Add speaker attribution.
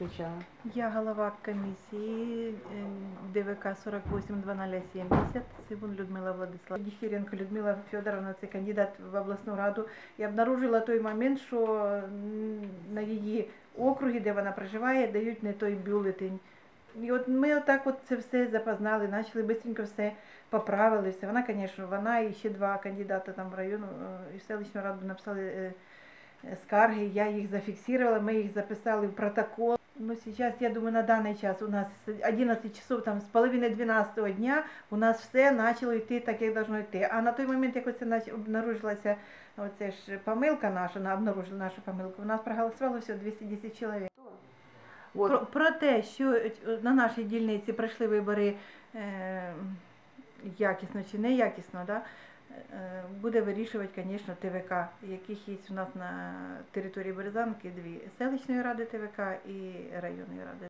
Speaker 1: Спочатку.
Speaker 2: Я голова комісії е, ДВК 482070, Сибун Людмила Владислав. Діхіренко Людмила Федоровна, це кандидат в обласну раду. Я обнаружила той момент, що на її округі, де вона проживає, дають не той бюлетень. І от ми отак от це все запознали, почали швидко все поправили. Все. Вона, звісно, вона і ще два кандидати там в району е, і селищну раду написали е, скарги, я їх зафіксувала, ми їх записали в протокол. Ну, сейчас, я думаю, на даний час у нас 11 часов, там, з половини 12 дня у нас все почало йти так, як должно йти. А на той момент, як оце обнаружилася оце ж помилка наша, на- обнаружили нашу помилку, у нас проголосувало всього 210 чоловік.
Speaker 1: От.
Speaker 2: Про, про те, що е, на нашій дільниці пройшли вибори е, якісно чи неякісно, да, буде вирішувати, звісно, ТВК, яких є у нас на території Березанки дві селищної ради ТВК і районної ради.